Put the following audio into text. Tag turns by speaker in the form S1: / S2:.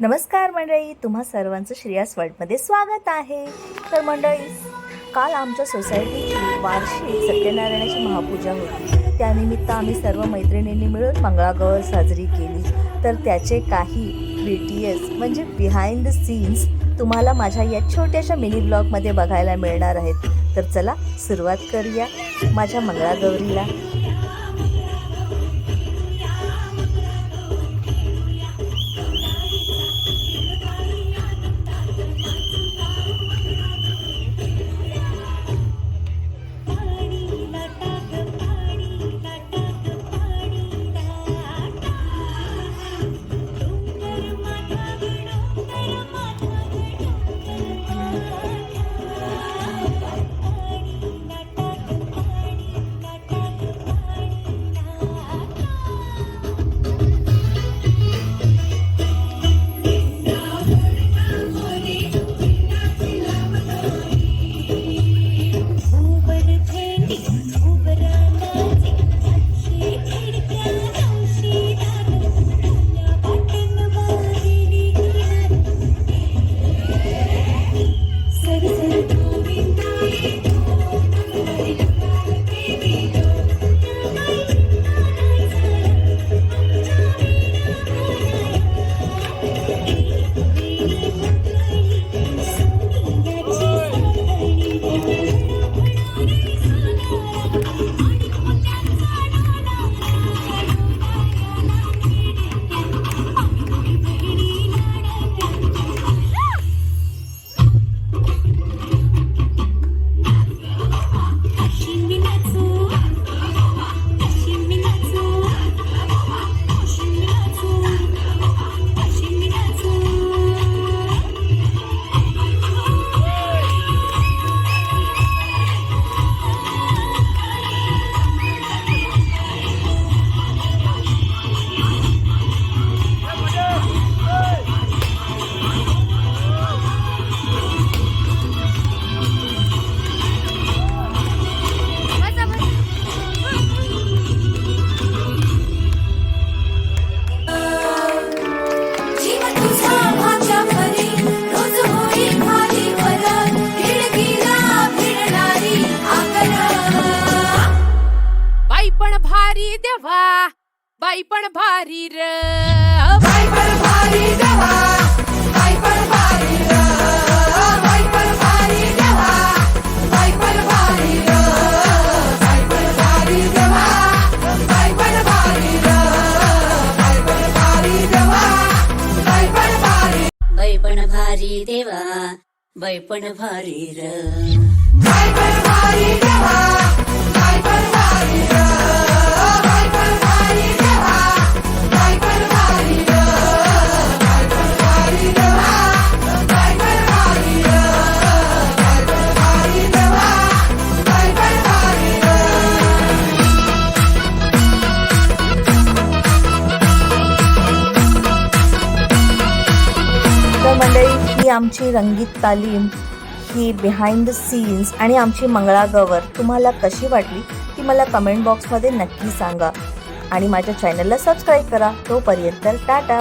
S1: नमस्कार मंडळी तुम्हा सर्वांचं श्रेयास वर्ल्डमध्ये स्वागत आहे. तर मंडळी काल आमच्या सोसायटीची वार्षिक सत्यनारायणाची महापूजा होती. त्यानिमित्त आम्ही सर्व मैत्रिणींनी मिळून मंगळागौर साजरी केली. तर त्याचे काही बी टी एस म्हणजे बिहाइंड द सीन्स तुम्हाला माझ्या या छोट्याशा मिनी ब्लॉगमध्ये बघायला मिळणार आहेत. तर चला सुरुवात करूया. माझ्या मंगळागौरीला.
S2: देवा बाई पण भारी र
S3: बाई पण भारी देवा बाई पण भारी र बाई पण भारी देवा बाई पण भारी र बाई पण भारी देवा बाई पण भारी र बाई पण भारी देवा बाई पण भारी
S4: बाई पण भारी देवा बाई पण भारी र
S3: बाई पण भारी देवा
S1: मंडळी ही आमची रंगीत तालीम ही बिहाइंड द सीन्स आणि आमची मंगळागौर तुम्हाला कशी वाटली ती मला कमेंट बॉक्समध्ये नक्की सांगा. आणि माझ्या चॅनलला सबस्क्राईब करा. तोपर्यंत टाटा!